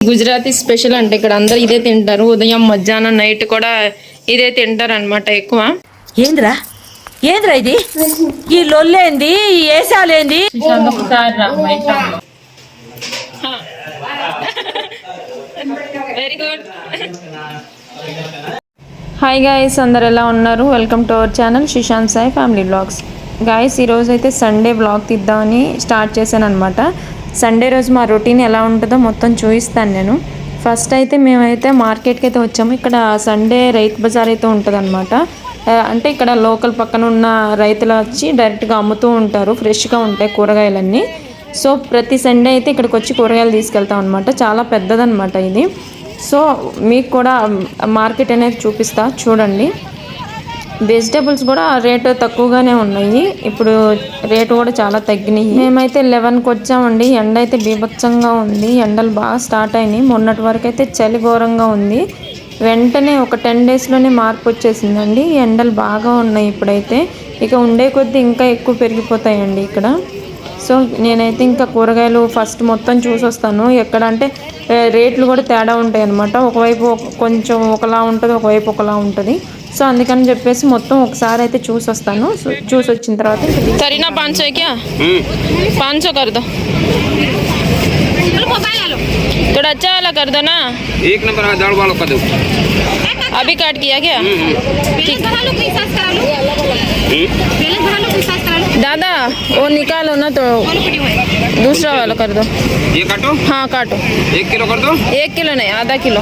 Gujarati special అంటే ఇక్కడ అందరు ఇదే తింటారు. ఉదయం మధ్యాహ్నం నైట్ కూడా ఇదే తింటారు అనమాట ఎక్కువ. ఏంద్రా? ఏంద్రా ఇది? ఈ లొల్లేంది ఈ ఏసాలేంది? వెరీ గుడ్ హాయ్ గాయస్ అందరు ఎలా ఉన్నారు? Welcome to our channel Shishant Sai family vlogs guys ఈరోజు అయితే సండే బ్లాగ్ తీద్దామని స్టార్ట్ చేశాను అనమాట సండే రోజు మా రొటీన్ ఎలా ఉంటుందో మొత్తం చూపిస్తాను నేను. ఫస్ట్ అయితే మేమైతే మార్కెట్కి అయితే వచ్చాము. ఇక్కడ సండే రైతు బజార్ అయితే ఉంటుంది అంటే ఇక్కడ లోకల్ పక్కన ఉన్న రైతులు వచ్చి డైరెక్ట్గా అమ్ముతూ ఉంటారు. ఫ్రెష్గా ఉంటాయి కూరగాయలన్నీ. సో ప్రతి సండే అయితే ఇక్కడికి వచ్చి కూరగాయలు తీసుకెళ్తాం అనమాట చాలా పెద్దదనమాట ఇది. సో మీకు కూడా మార్కెట్ అనేది చూపిస్తా. చూడండి. వెజిటేబుల్స్ కూడా రేటు తక్కువగానే ఉన్నాయి. ఇప్పుడు రేటు కూడా చాలా తగ్గినాయి. మేమైతే లెవెన్కి వచ్చామండి. ఎండ అయితే బీభత్సంగా ఉంది. ఎండలు బాగా స్టార్ట్ అయినాయి. మొన్నటి వరకు అయితే చలి ఘోరంగా ఉంది. వెంటనే ఒక టెన్ డేస్లోనే మార్పు వచ్చేసిందండి. ఎండలు బాగా ఉన్నాయి ఇప్పుడైతే. ఇక ఉండే కొద్దీ ఇంకా ఎక్కువ పెరిగిపోతాయండి ఇక్కడ. సో నేనైతే ఇంకా కూరగాయలు ఫస్ట్ మొత్తం చూసి వస్తాను ఎక్కడ అంటే రేట్లు కూడా తేడా ఉంటాయి అన్నమాట ఒకవైపు ఒక- కొంచెం ఒకలా ఉంటుంది ఒకవైపు ఒకలా ఉంటుంది. సో అందుకని చెప్పేసి మొత్తం ఒకసారి అయితే చూసి వస్తాను సో చూసి వచ్చిన తర్వాత సరేనా పాంచ్ సో క్యా పాంచ్ సో కర్ దో थोड़ा अच्छा वाला कर दो ना एक नंबर है दाल वालों का दो अभी काट किया क्या दादा वो निकालो ना तो दूसरा वाला कर दो ये काटो हाँ काटो एक किलो कर दो एक किलो नहीं आधा किलो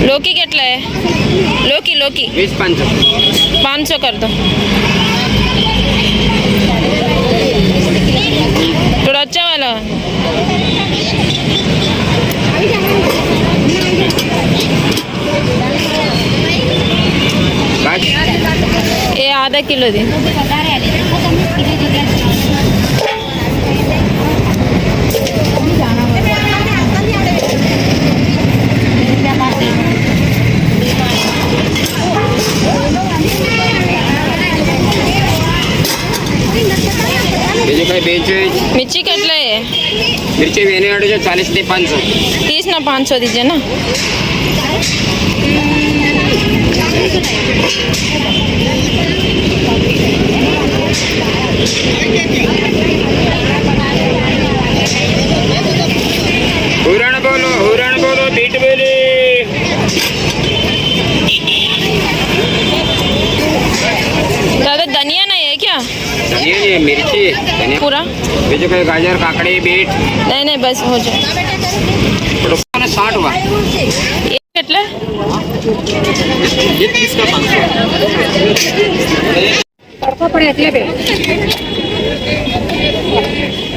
और ना खा लौकी कितना है लौकी लौकी बीस पाँच सौ पाँच सौ कर दो थोड़ा अच्छा मिरची वेने वाले जो चालीस दे पाँच सौ तीस ना पाँच सौ दीजिए ना हुरण बोलो हुरण बोलो बीट बोली ये ये मिर्ची धनिया पूरा बीजू काही गाजर काकड़ी बीट नहीं नहीं बस हो जाए साठ हुआ ये कितना ये तीस का पाँच सौ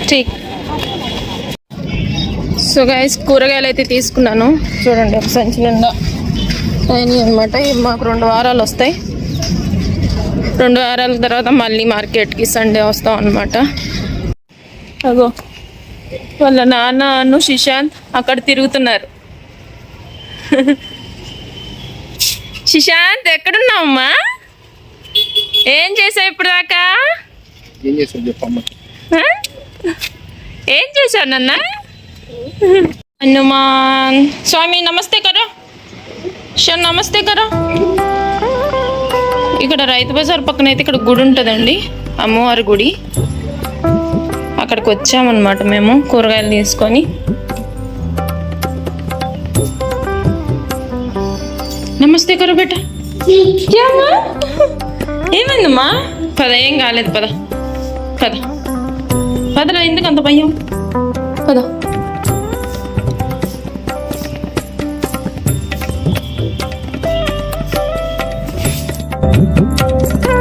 ఠీక్ సో గైస్ కూరగాయలు అయితే తీసుకున్నాను చూడండి ఒక సంచి నిండా అయినాయి అనమాట ఇవి మాకు రెండు వారాలు వస్తాయి రెండు వారాల తర్వాత మళ్ళీ మార్కెట్కి సండే వస్తాం అనమాట అగో వాళ్ళ నాన్నను శిశాంత్ అక్కడ తిరుగుతున్నారు. శిశాంత్ ఎక్కడున్నావమ్మా? ఏం చేసావు ఇప్పుడు దాకా? ఏం చేస్తారు చెప్పమ్మ? ఏం చేశావు నన్న? హనుమాన్. స్వామి నమస్తే కరో. నమస్తే కరో. ఇక్కడ రైతు బజార్ పక్కన అయితే ఇక్కడ గుడి ఉంటుందండి. అమ్మవారి గుడి. అక్కడికి వచ్చామన్నమాట మేము కూరగాయలు తీసుకొని. నమస్తే కరు బిడ్డ ఏమైందమ్మా? పద ఏం కాలేదు పద. పద. పదరా ఎందుకు అంత భయం? పద. 嗯嗯。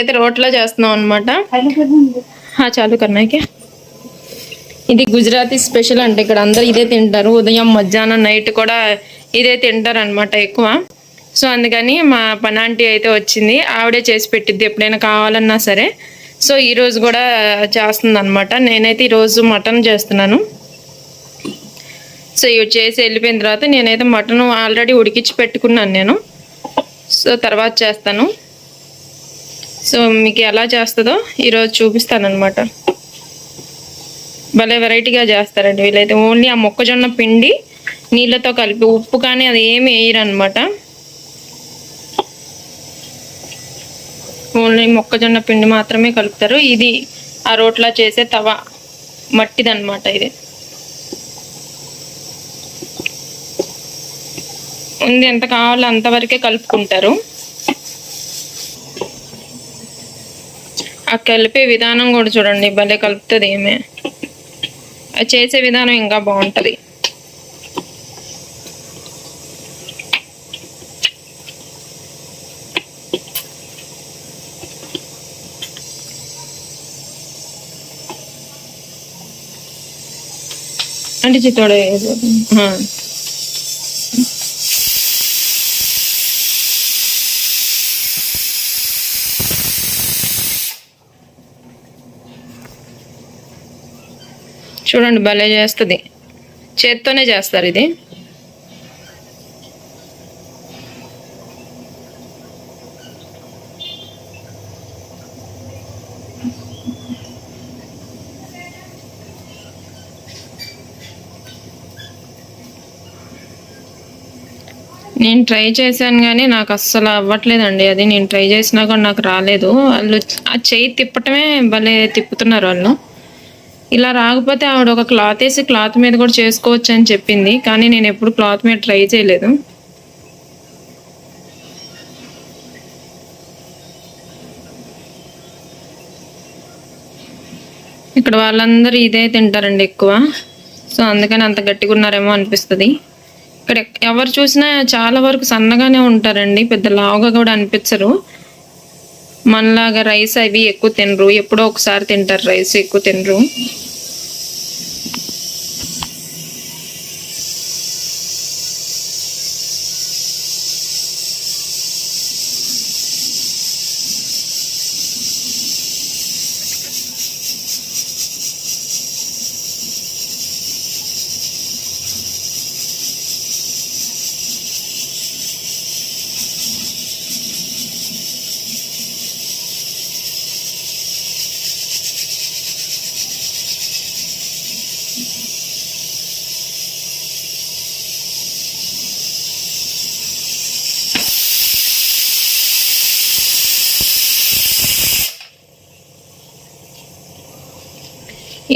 అయితే రోట్లో చేస్తున్నాం అనమాట చాలు కన్నాకి ఇది గుజరాతీ స్పెషల్ అంటే ఇక్కడ అందరు ఇదే తింటారు. ఉదయం మధ్యాహ్నం నైట్ కూడా ఇదే తింటారు అనమాట ఎక్కువ. సో అందుకని మా పనాంటీ అయితే వచ్చింది. ఆవిడే చేసి పెట్టిద్ది ఎప్పుడైనా కావాలన్నా సరే. సో ఈరోజు కూడా చేస్తుంది అనమాట నేనైతే ఈరోజు మటన్ చేస్తున్నాను. సో ఇవి చేసి వెళ్ళిపోయిన తర్వాత నేనైతే మటన్ ఆల్రెడీ ఉడికించి పెట్టుకున్నాను నేను. సో తర్వాత చేస్తాను. సో మీకు ఎలా చేస్తుందో ఈరోజు చూపిస్తానమాట భలే వెరైటీగా చేస్తారండి వీళ్ళైతే. ఓన్లీ ఆ మొక్కజొన్న పిండి నీళ్ళతో కలిపి ఉప్పు కానీ అది ఏమి వేయరు అనమాట ఓన్లీ మొక్కజొన్న పిండి మాత్రమే కలుపుతారు. ఇది ఆ రోట్లా చేసే తవ మట్టిదనమాట ఇది. ఉంది ఎంత కావాలో అంతవరకే కలుపుకుంటారు. ఆ కలిపే విధానం కూడా చూడండి భలే కలుపుతుంది ఏమే అది చేసే విధానం ఇంకా బాగుంటుంది. అంటే చిత్తోడ చూడండి భలే చేస్తుంది. చేత్తోనే చేస్తారు ఇది. నేను ట్రై చేశాను కానీ నాకు అస్సలు అవ్వట్లేదండి. అది నేను ట్రై చేసినా కూడా నాకు రాలేదు. వాళ్ళు ఆ చేయి తిప్పటమే భలే తిప్పుతున్నారు వాళ్ళు. ఇలా రాకపోతే ఆవిడ ఒక క్లాత్ వేసి క్లాత్ మీద కూడా చేసుకోవచ్చు అని చెప్పింది కానీ నేను ఎప్పుడు క్లాత్ మీద ట్రై చేయలేదు. ఇక్కడ వాళ్ళందరూ ఇదే తింటారండి ఎక్కువ. సో అందుకని అంత గట్టిగా ఉన్నారేమో అనిపిస్తుంది. ఇక్కడ ఎవరు చూసినా చాలా వరకు సన్నగానే ఉంటారండి పెద్ద లావుగా కూడా అనిపించరు. మనలాగా రైస్ అవి ఎక్కువ తినరు. ఎప్పుడో ఒకసారి తింటారు రైస్ ఎక్కువ తినరు.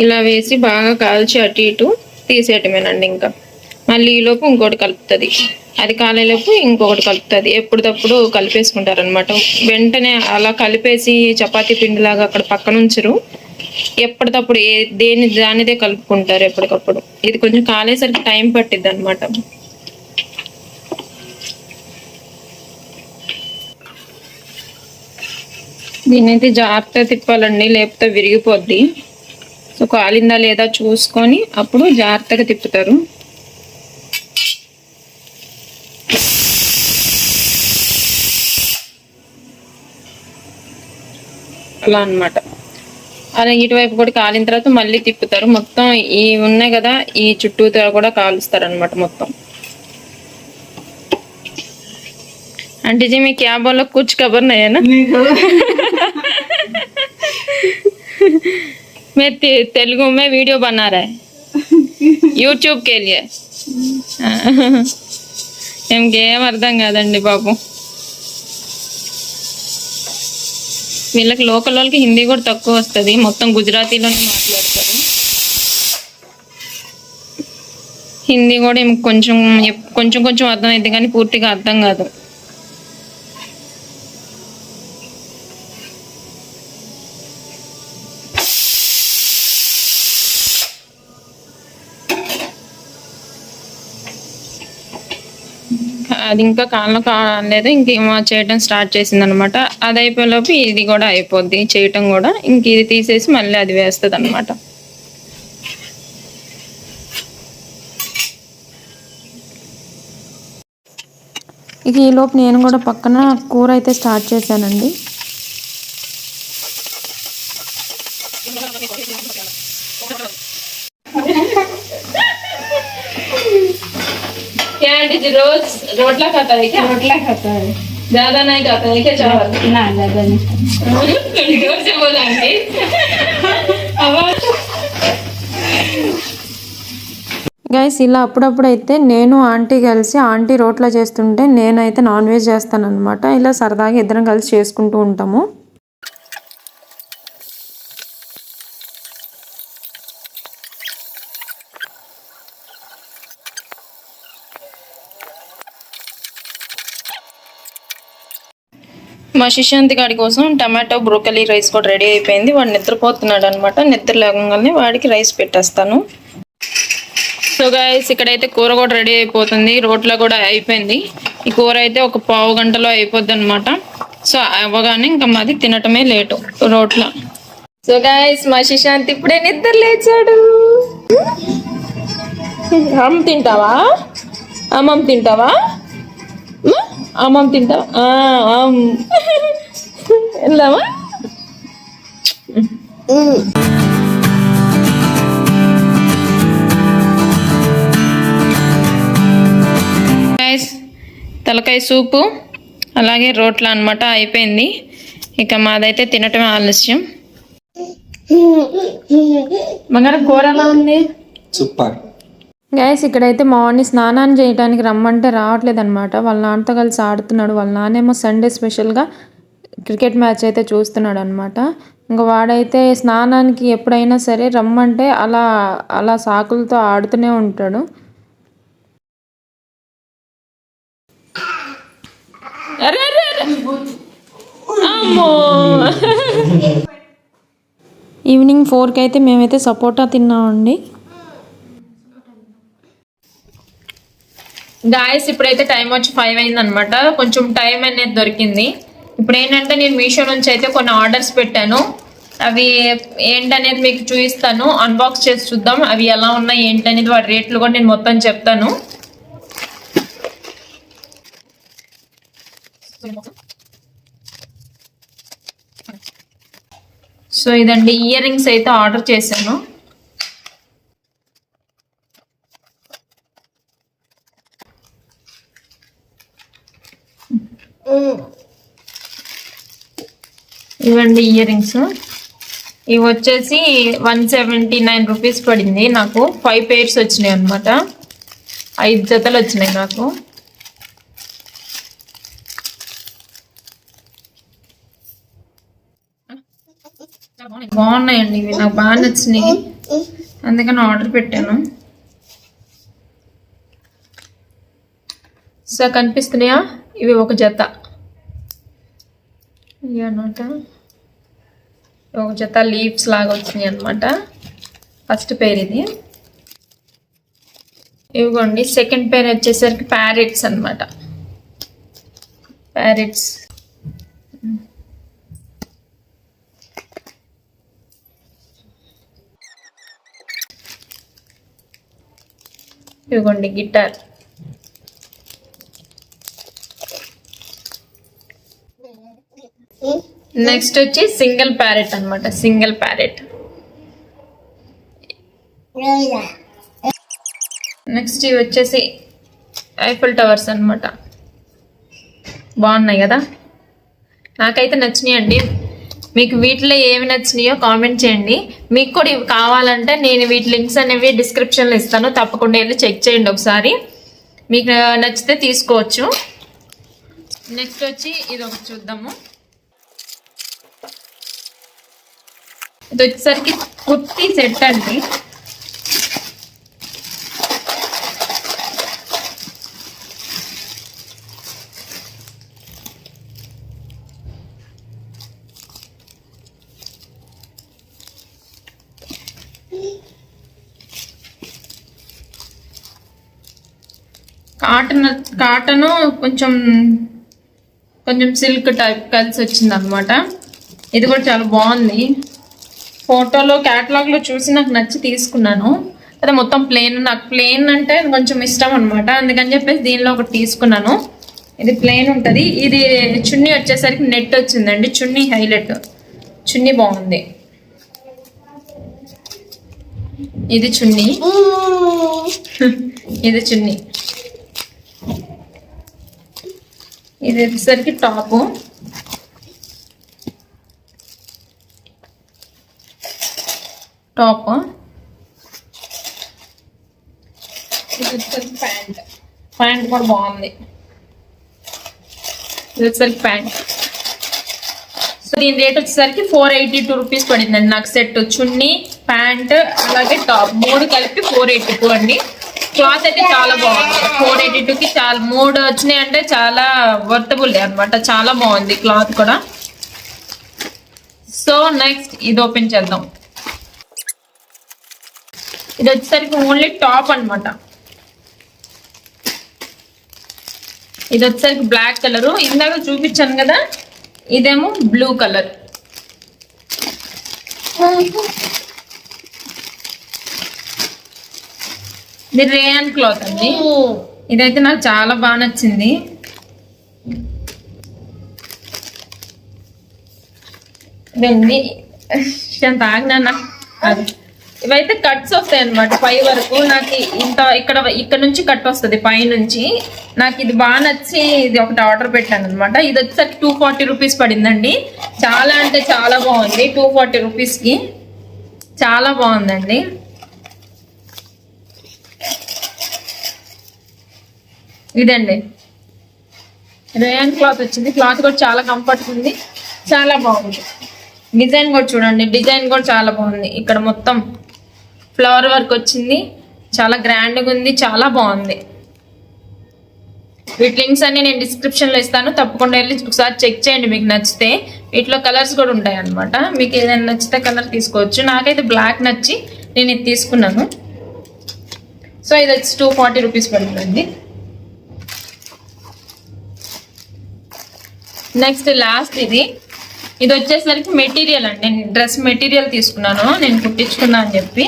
ఇలా వేసి బాగా కాల్చి అటు ఇటు తీసేయటమేనండి ఇంకా. మళ్ళీ ఈలోపు ఇంకోటి కలుపుతుంది. అది కాలేలోపు ఇంకొకటి కలుపుతుంది. ఎప్పుడప్పుడు కలిపేసుకుంటారనమాట వెంటనే అలా కలిపేసి చపాతీ పిండిలాగా అక్కడ పక్కన ఉంచరు ఎప్పటికప్పుడు ఏ దేని దానిదే కలుపుకుంటారు ఎప్పటికప్పుడు. ఇది కొంచెం కాలేసరికి టైం పట్టిద్ది అనమాట దీనైతే జాగ్రత్తగా తిప్పాలండి లేకపోతే విరిగిపోద్ది. సో కాలిందా లేదా చూసుకొని అప్పుడు జాగ్రత్తగా తిప్పుతారు. అలా అనమాట అలా ఇటువైపు కూడా కాలిన తర్వాత మళ్ళీ తిప్పుతారు. మొత్తం ఈ ఉన్నాయి కదా ఈ చుట్టూ కూడా కాలుస్తారు అనమాట మొత్తం. అంటే ఇది మీ క్యాబ్ వాళ్ళకి కూర్చు కబర్ मैं ते- तेलुगु में वीडियो बना रहा है యూట్యూబ్ కే లియే ఇంకేం అర్థం కాదండి బాబు వీళ్ళకి లోకల్ వాళ్ళకి హిందీ కూడా తక్కువ వస్తుంది మొత్తం గుజరాతీలోనే మాట్లాడతారు హిందీ కూడా ఏం కొంచెం ఎప్- కొంచెం కొంచెం అర్థమైంది కానీ పూర్తిగా అర్థం కాదు అది ఇంకా కాలం కాలేదు ఇంకేమో చేయటం స్టార్ట్ చేసింది అనమాట అది అయిపోయేలోపు ఇది కూడా అయిపోద్ది చేయటం కూడా. ఇంక ఇది తీసేసి మళ్ళీ అది వేస్తుంది అనమాట ఇక ఈలోపు నేను కూడా పక్కన కూర అయితే స్టార్ట్ చేశానండి. क्या आंटी जी रोज रोटला खाता है क्या रोटला खाता है ज्यादा नहीं खाता है क्या चावल ना ज्यादा नहीं थोड़ी जोर से बोला आंटी आवाज గైస్ ఇలా అప్పుడప్పుడు అయితే నేను ఆంటీ కలిసి ఆంటీ రోట్లో చేస్తుంటే నేనైతే నాన్ వెజ్ చేస్తాను అనమాట ఇలా సరదాగా ఇద్దరం కలిసి చేసుకుంటూ ఉంటాము మా శిశాంతి గారి కోసం టమాటో బ్రోకలీ రైస్ కూడా రెడీ అయిపోయింది. వాడు నిద్రపోతున్నాడు అనమాట నిద్ర లేకుండానే వాడికి రైస్ పెట్టేస్తాను. సో గాయస్ ఇక్కడైతే కూర కూడా రెడీ అయిపోతుంది. రోట్లో కూడా అయిపోయింది. ఈ కూర అయితే ఒక పావు గంటలో అయిపోద్ది అనమాట సో అవ్వగానే ఇంకా మాది తినటమే లేటు. రోట్లో. సో గాయస్ మా శిశాంత్ ఇప్పుడే నిద్ర లేచాడు. అమ్మ తింటావా? అమ్మమ్మ తింటావా? ఉమ్, అమ్మమ్మ తింటావా. వెళ్దామా గైస్ తలకాయ సూపు అలాగే రోట్ల అన్నమాట అయిపోయింది. ఇక మాదైతే తినటమే ఆలస్యం. బంగారం కూర ఎలా ఉంది? సూపర్. గైస్ ఇక్కడైతే మార్నింగ్ స్నానాన్ని చేయడానికి రమ్మంటే రావట్లేదు అనమాట వాళ్ళ నాన్నతో కలిసి ఆడుతున్నాడు. వాళ్ళ నాన్నేమో సండే స్పెషల్గా క్రికెట్ మ్యాచ్ అయితే చూస్తున్నాడు అనమాట ఇంకా వాడైతే స్నానానికి ఎప్పుడైనా సరే రమ్మంటే అలా అలా సాకులతో ఆడుతూనే ఉంటాడు. ఈవినింగ్ ఫోర్కి అయితే మేమైతే సపోటా తిన్నామండి. గాయస్ ఇప్పుడైతే టైం వచ్చి ఫైవ్ అయింది అనమాట కొంచెం టైం అనేది దొరికింది. ఇప్పుడు ఏంటంటే నేను మీషో నుంచి అయితే కొన్ని ఆర్డర్స్ పెట్టాను. అవి ఏంటనేది మీకు చూపిస్తాను. అన్బాక్స్ చేసి చూద్దాం. అవి ఎలా ఉన్నాయి ఏంటనేది వాటి రేట్లు కూడా నేను మొత్తం చెప్తాను. సో ఇదండి ఇయర్ రింగ్స్ అయితే ఆర్డర్ చేశాను. ఇవ్వండి ఇయర్ రింగ్స్ ఇవి వచ్చేసి వన్ సెవెంటీ నైన్ రూపీస్ పడింది. నాకు ఫైవ్ పేర్స్ వచ్చినాయి అనమాట ఐదు జతలు వచ్చినాయి నాకు. బాగున్నాయండి ఇవి. నాకు బాగా నచ్చినాయి. అందుకని ఆర్డర్ పెట్టాను. సో కనిపిస్తున్నాయా? ఇవి ఒక జత. ఇవన్నమాట అనమాట ఒక జత లీవ్స్ లాగా వచ్చినాయి అనమాట ఫస్ట్ పేర్ ఇది. ఇవ్వండి. సెకండ్ పేర్ వచ్చేసరికి ప్యారెట్స్ అనమాట ప్యారెట్స్ ఇదిగోండి గిటార్ నెక్స్ట్ వచ్చి సింగిల్ ప్యారెట్ అన్నమాట. సింగిల్ ప్యారెట్ నెక్స్ట్ ఇవి వచ్చేసి ఐఫిల్ టవర్స్ అన్నమాట. బాగున్నాయి కదా? నాకైతే నచ్చినాయి అండి మీకు వీటిలో ఏమి నచ్చినాయో కామెంట్ చేయండి. మీకు కూడా ఇవి కావాలంటే నేను వీటి లింక్స్ అనేవి డిస్క్రిప్షన్లో ఇస్తాను. తప్పకుండా వెళ్ళి చెక్ చేయండి ఒకసారి. మీకు నచ్చితే తీసుకోవచ్చు. నెక్స్ట్ వచ్చి ఇది ఒకటి చూద్దాము. ఇది వచ్చేసరికి కుర్తీ సెట్ అండి. కాటన్ కాటన్ కొంచెం కొంచెం సిల్క్ టైప్ కలిసి వచ్చింది అనమాట ఇది కూడా చాలా బాగుంది. ఫోటోలో క్యాటలాగ్లో చూసి నాకు నచ్చి తీసుకున్నాను. అదే మొత్తం ప్లెయిన్ నాకు ప్లేన్ అంటే కొంచెం ఇష్టం అనమాట అందుకని చెప్పేసి దీనిలో ఒకటి తీసుకున్నాను. ఇది ప్లేన్ ఉంటుంది. ఇది చున్నీ వచ్చేసరికి నెట్ వచ్చిందండి. చున్నీ హైలైట్. చున్నీ బాగుంది. ఇది చున్నీ. ఇది చున్నీ. ఇది వచ్చేసరికి టాపు. టాప్. ప్యాంట్. ప్యాంట్ కూడా బాగుంది. ఇది వచ్చేసరికి ప్యాంట్. సో దీని రేట్ వచ్చేసరికి ఫోర్ ఎయిటీ టూ రూపీస్ పడిందండి. నాకు సెట్ చున్నీ ప్యాంట్ అలాగే టాప్. మూడు కలిపి ఫోర్ ఎయిటీ టూ అండి. క్లాత్ అయితే చాలా బాగుంది. ఫోర్ ఎయిటీ టూకి చాలా మూడు వచ్చినాయి అంటే చాలా వర్తబుల్ అన్నమాట. చాలా బాగుంది క్లాత్ కూడా. సో నెక్స్ట్ ఇది ఓపెన్ చేద్దాం. ఇది వచ్చేసరికి ఓన్లీ టాప్ అన్నమాట. ఇది వచ్చేసరికి బ్లాక్ కలర్ ఇందాక చూపించాను కదా ఇదేమో బ్లూ కలర్ ఇది రేయన్ క్లాత్ అండి. ఇదైతే నాకు చాలా బాగా నచ్చింది. ఇదండి ఎంత ఆగినా అది. ఇవైతే కట్స్ వస్తాయి అనమాట పై వరకు. నాకు ఇంత ఇక్కడ ఇక్కడ నుంచి కట్ వస్తుంది పై నుంచి. నాకు ఇది బాగా నచ్చి ఇది ఒకటి ఆర్డర్ పెట్టాను అనమాట ఇది వచ్చేసరికి టూ ఫార్టీ రూపీస్ పడిందండి. చాలా అంటే చాలా బాగుంది టూ ఫార్టీ రూపీస్కి చాలా బాగుందండి. ఇదండి. రేయన్ క్లాత్ వచ్చింది. క్లాత్ కూడా చాలా కంఫర్ట్ ఉంది. చాలా బాగుంది. డిజైన్ కూడా చూడండి. డిజైన్ కూడా చాలా బాగుంది. ఇక్కడ మొత్తం ఫ్లవర్ వర్క్ వచ్చింది. చాలా గ్రాండ్గా ఉంది చాలా బాగుంది. వీటి లింక్స్ అన్ని నేను డిస్క్రిప్షన్లో ఇస్తాను. తప్పకుండా వెళ్ళి ఒకసారి చెక్ చేయండి మీకు నచ్చితే. వీటిలో కలర్స్ కూడా ఉంటాయి అన్నమాట మీకు ఏదైనా నచ్చితే కలర్ తీసుకోవచ్చు. నాకైతే బ్లాక్ నచ్చి నేను ఇది తీసుకున్నాను. సో ఇది వచ్చి టూ ఫార్టీ రూపీస్ పడుతుందండి నెక్స్ట్ లాస్ట్ ఇది. ఇది వచ్చేసరికి మెటీరియల్ అండి. నేను డ్రెస్ మెటీరియల్ తీసుకున్నాను. నేను కుట్టించుకున్నా అని చెప్పి.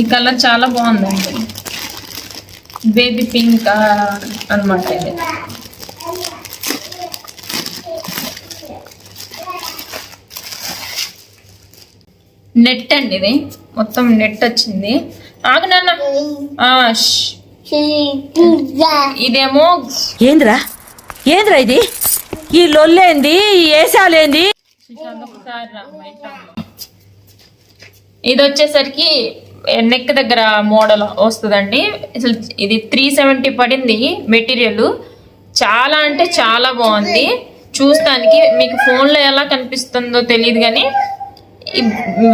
ఈ కలర్ చాలా బాగుందండి బేబీ పింక్ అనమాట ఇది. నెట్ అండి ఇది. మొత్తం నెట్ వచ్చింది. ఆగు నాన్న. ఇదేమో ఏంద్రా? ఏంద్రా ఇది? ఈ లొల్లేంది? ఈ ఏసాలేంది. ఇది వచ్చేసరికి నెక్ దగ్గర మోడల్ వస్తుందండి. అసలు ఇది త్రీ సెవెంటీ పడింది మెటీరియల్ చాలా అంటే చాలా బాగుంది. చూస్తానికి మీకు ఫోన్లో ఎలా కనిపిస్తుందో తెలియదు కానీ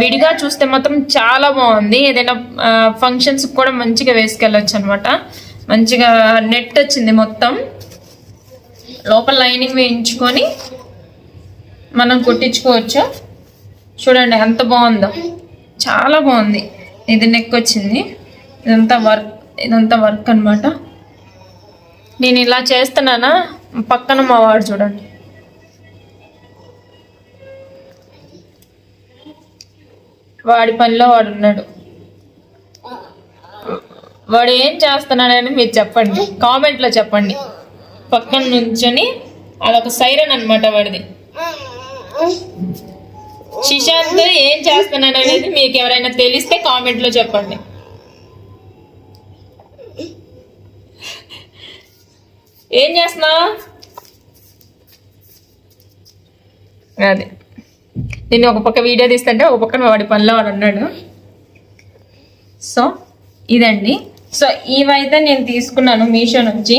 విడిగా చూస్తే మాత్రం చాలా బాగుంది. ఏదైనా ఫంక్షన్స్ కూడా మంచిగా వేసుకెళ్ళొచ్చు అనమాట మంచిగా నెట్ వచ్చింది మొత్తం. లోపల లైనింగ్ వేయించుకొని మనం కుట్టించుకోవచ్చు. చూడండి ఎంత బాగుందో. చాలా బాగుంది. ఇది నెక్ వచ్చింది. ఇదంతా వర్క్ ఇదంతా వర్క్ అన్నమాట. నేను ఇలా చేస్తున్నానా? పక్కన మా వాడు చూడండి. వాడి పనిలో వాడు ఉన్నాడు. వాడు ఏం చేస్తున్నాడని మీరు చెప్పండి. కామెంట్లో చెప్పండి. పక్కన నుంచొని అదొక సైరన్ అన్నమాట వాడిది. సుశాంత్ ఏం చేస్తున్నాడు అనేది మీకు ఎవరైనా తెలిస్తే కామెంట్లో చెప్పండి. ఏం చేస్తున్నావు? అదే. నేను ఒక పక్క వీడియో తీస్తుంటే ఒక పక్కన వాడి పనిలో వాడు ఉన్నాడు. సో ఇదండి. సో ఇవైతే నేను తీసుకున్నాను మీషో నుంచి.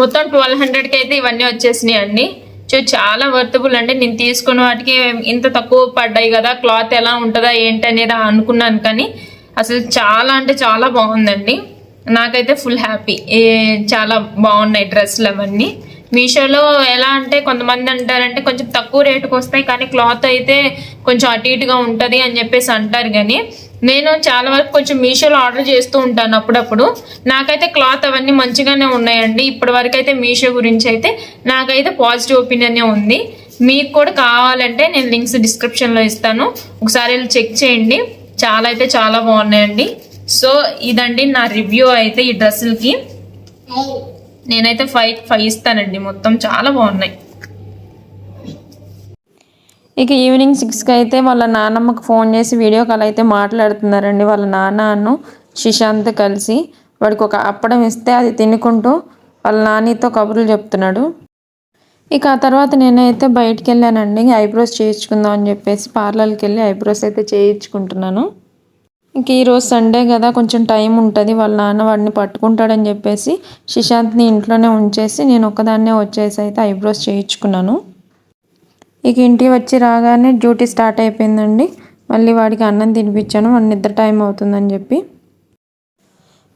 మొత్తం ట్వెల్వ్ హండ్రెడ్కి అయితే ఇవన్నీ వచ్చేసినాయి అండి సో చాలా వర్తబుల్ అంటే నేను తీసుకున్న వాటికి ఇంత తక్కువ పడ్డాయి కదా క్లాత్ ఎలా ఉంటుందా ఏంటి అనేది అనుకున్నాను కానీ అసలు చాలా అంటే చాలా బాగుందండి. నాకైతే ఫుల్ హ్యాపీ. చాలా బాగున్నాయి డ్రెస్సులు అవన్నీ. మీషోలో ఎలా అంటే కొంతమంది అంటారంటే కొంచెం తక్కువ రేటుకి వస్తాయి కానీ క్లాత్ అయితే కొంచెం అటు ఇటుగా ఉంటుంది అని చెప్పేసి అంటారు కానీ నేను చాలా వరకు కొంచెం మీషోలో ఆర్డర్ చేస్తూ ఉంటాను అప్పుడప్పుడు. నాకైతే క్లాత్ అవన్నీ మంచిగానే ఉన్నాయండి. ఇప్పటి వరకు అయితే మీషో గురించి అయితే నాకైతే పాజిటివ్ ఒపీనియన్ ఉంది. మీకు కూడా కావాలంటే నేను లింక్స్ డిస్క్రిప్షన్లో ఇస్తాను. ఒకసారి వెళ్ళి చెక్ చేయండి. చాలా అయితే చాలా బాగున్నాయండి. సో ఇదండి నా రివ్యూ అయితే ఈ డ్రెస్సులకి. నేనైతే ఫైవ్ ఫైవ్ ఇస్తానండి. మొత్తం చాలా బాగున్నాయి. ఇక ఈవినింగ్ సిక్స్కి అయితే వాళ్ళ నాన్నమ్మకు ఫోన్ చేసి వీడియో కాల్ అయితే మాట్లాడుతున్నారండి. వాళ్ళ నాన్నను సుశాంత్ కలిసి వాడికి ఒక అప్పడం ఇస్తే అది తినుకుంటూ వాళ్ళ నానితో కబుర్లు చెప్తున్నాడు. ఇక ఆ తర్వాత నేనైతే బయటికి వెళ్ళానండి ఐబ్రోస్ చేయించుకుందాం అని చెప్పేసి పార్లర్కి వెళ్ళి ఐబ్రోస్ అయితే చేయించుకుంటున్నాను. ఇంక ఈరోజు సండే కదా కొంచెం టైం ఉంటుంది. వాళ్ళ నాన్న వాడిని పట్టుకుంటాడని చెప్పేసి సుశాంత్ని ఇంట్లోనే ఉంచేసి నేను ఒక్కదాన్నే వచ్చేసి అయితే ఐబ్రోస్ చేయించుకున్నాను. ఇక ఇంటికి వచ్చి రాగానే డ్యూటీ స్టార్ట్ అయిపోయిందండి. మళ్ళీ వాడికి అన్నం తినిపించాను. వాడి నిద్ర టైం అవుతుందని చెప్పి.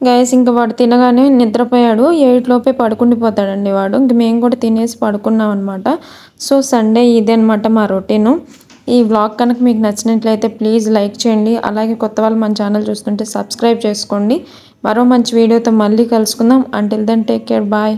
గైస్ ఇంకా వాడు తినగానే నిద్రపోయాడు. ఎయిట్ లోపే పడుకుండిపోతాడండి వాడు. ఇంక మేము కూడా తినేసి పడుకున్నాం అనమాట సో సండే ఇదే అనమాట మా రొటీను. ఈ వ్లాగ్ కనుక మీకు నచ్చినట్లయితే ప్లీజ్ లైక్ చేయండి. అలాగే కొత్త వాళ్ళు మన ఛానల్ చూస్తుంటే సబ్స్క్రైబ్ చేసుకోండి. మరో మంచి వీడియోతో మళ్ళీ కలుసుకుందాం. Until then take care bye